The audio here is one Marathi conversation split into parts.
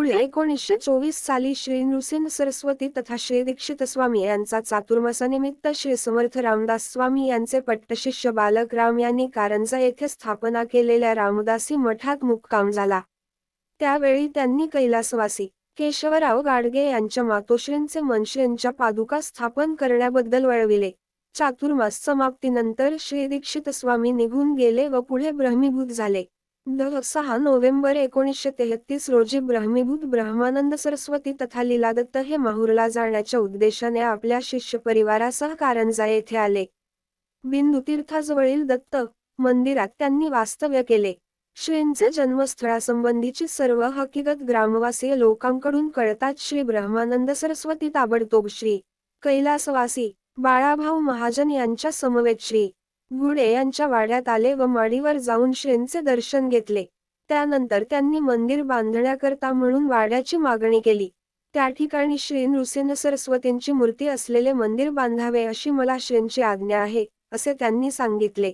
पुढे एकोणीसशे चोवीस साली श्री नृसिंह सरस्वती तथा श्री दीक्षित स्वामी यांचा चातुर्मासानिमित्त श्री समर्थ रामदास स्वामी यांचे पट्टशिष्य बालक राम यांनी कारंजा येथे स्थापना केलेल्या रामदासी मठात मुक्काम झाला. त्यावेळी त्यांनी कैलासवासी केशवराव गाडगे यांच्या मातोश्रींचे मनश्रींच्या पादुका स्थापन करण्याबद्दल वळविले. चातुर्मास समाप्तीनंतर श्री दीक्षित स्वामी निघून गेले व पुढे ब्रह्मीभूत झाले. द सहा नोव्हेंबर एकोणीसशे तेहतीस रोजी ब्रह्मीभूत ब्रह्मानंद सरस्वती तथा लीलादत्त हे माहूरला जाण्याच्या उद्देशाने आपल्या शिष्य परिवारासह कारंजा येथे आले. बिंदुतीर्थाजवळील दत्त मंदिरात त्यांनी वास्तव्य केले. श्रींचे जन्मस्थळासंबंधीची सर्व हकीकत ग्रामवासीय लोकांकडून कळतात श्री ब्रह्मानंद सरस्वती ताबडतोब श्री कैलासवासी बाळाभाऊ महाजन यांच्या समवेत श्री गुडे यांच्या वाड्यात आले व माडीवर जाऊन श्रींचे दर्शन घेतले. त्यानंतर त्यांनी मंदिर बांधण्याकरता म्हणून वाड्याची मागणी केली. त्या ठिकाणी श्री नृसिंह सरस्वतींची मूर्ती असलेले मंदिर बांधावे अशी मला श्रींची आज्ञा आहे असे त्यांनी सांगितले.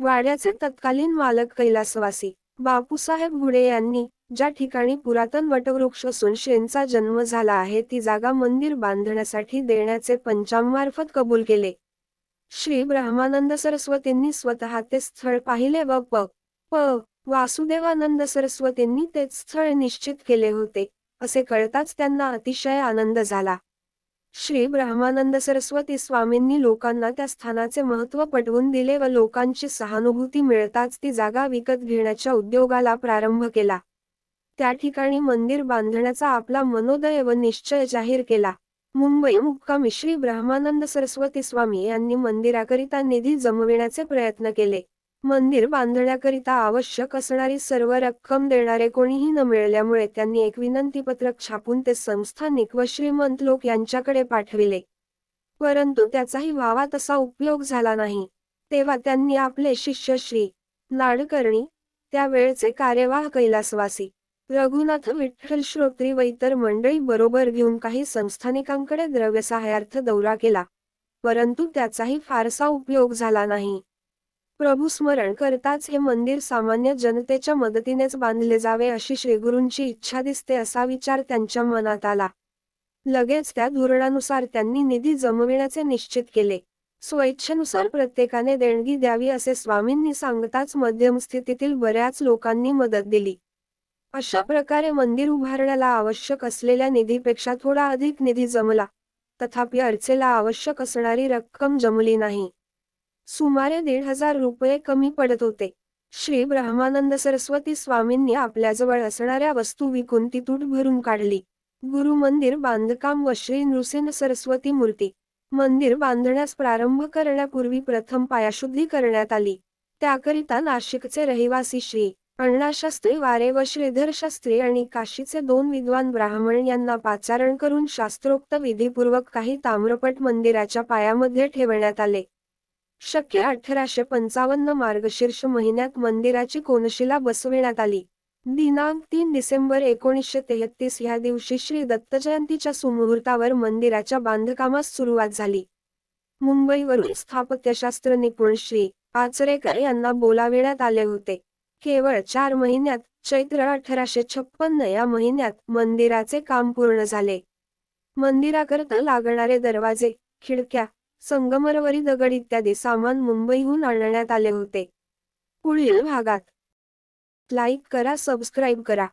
वाड्याचे तत्कालीन मालक कैलासवासी बापूसाहेब घुडे यांनी ज्या ठिकाणी पुरातन वटवृक्ष असून श्रींचा जन्म झाला आहे ती जागा मंदिर बांधण्यासाठी देण्याचे पंचांमार्फत कबूल केले. श्री ब्रह्मानंद सरस्वतींनी स्वतः ते स्थळ पाहिले व प प वासुदेवानंद सरस्वतींनी तेच स्थळ निश्चित केले होते असे कळताच त्यांना अतिशय आनंद झाला. श्री ब्रह्मानंद सरस्वती स्वामींनी लोकांना त्या स्थानाचे महत्त्व पटवून दिले व लोकांची सहानुभूती मिळताच ती जागा विकत घेण्याच्या उद्योगाला प्रारंभ केला. त्या ठिकाणी मंदिर बांधण्याचा आपला मनोदय व निश्चय जाहीर केला. मुंबई मुक्कामी श्री ब्रह्मानंद सरस्वती स्वामी यांनी मंदिराकरिता निधी जमविण्याचे प्रयत्न केले. मंदिर बांधण्याकरिता आवश्यक असणारी सर्व रक्कम देणारे कोणीही न मिळाल्यामुळे त्यांनी एक विनंतीपत्रक छापून ते संस्थानिक व श्रीमंत लोक यांच्याकडे पाठविले. परंतु त्याचाही व्हावा तसा उपयोग झाला नाही. तेव्हा त्यांनी आपले शिष्य श्री. नाडकर्णी त्यावेळचे कार्यवाह कैलासवासी रघुनाथ विठ्ठल श्रोत्री व इतर मंडळी बरोबर घेऊन काही संस्थानिकांकडे द्रव्यसहायार्थ दौरा केला. परंतु त्याचाही फारसा उपयोग झाला नाही. प्रभू स्मरण करताच हे मंदिर सामान्य जनतेच्या मदतीनेच बांधले जावे अशी श्रीगुरूंची इच्छा दिसते असा विचार त्यांच्या मनात आला. लगेच त्या धोरणानुसार त्यांनी निधी जमविण्याचे निश्चित केले. स्वेच्छेनुसार प्रत्येकाने देणगी द्यावी असे स्वामींनी सांगताच मध्यम स्थितीतील बऱ्याच लोकांनी मदत दिली. अशा प्रकारे मंदिर उभारण्याला आवश्यक असलेल्या निधीपेक्षा थोडा अधिक निधी जमला. तथापि अर्चेला आवश्यक असणारी रक्कम जमली नाही. सुमारे दीड हजार रुपये कमी पडत होते. श्री ब्रह्मानंद सरस्वती स्वामींनी आपल्याजवळ असणाऱ्या वस्तू विकून ती तूट भरून काढली. गुरु मंदिर बांधकाम व श्री नृसिंह सरस्वती मूर्ती. मंदिर बांधण्यास प्रारंभ करण्यापूर्वी प्रथम पायाशुद्धी करण्यात आली. त्याकरिता नाशिकचे रहिवासी श्री अण्णाशास्त्री वारे व श्रीधर शास्त्री आणि काशीचे दोन विद्वान ब्राह्मण यांना पाचारण करून शास्त्रोक्त विधीपूर्वक काही ताम्रपट मंदिराच्या पायामध्ये ठेवण्यात आले. शक्य अठराशे पंचावन्न मार्गशीर्ष महिन्यात मंदिराची कोनशिला बसविण्यात आली. दिनांक तीन डिसेंबर एकोणीसशे तेहतीस ह्या दिवशी श्री दत्तजयंतीच्या सुमुहूर्तावर मंदिराच्या बांधकामास सुरुवात झाली. मुंबईवरून स्थापत्यशास्त्र निपुण श्री आचरेकर यांना बोलाविण्यात आले होते. केवळ चार महिन्यात चैत्र अठराशे छप्पन्न या महिन्यात मंदिराचे काम पूर्ण झाले. मंदिराकरता लागणारे दरवाजे खिडक्या संगमरवरी दगड इत्यादी सामान मुंबईहून आणण्यात आले होते. पुढील भागात. लाईक करा सबस्क्राईब करा.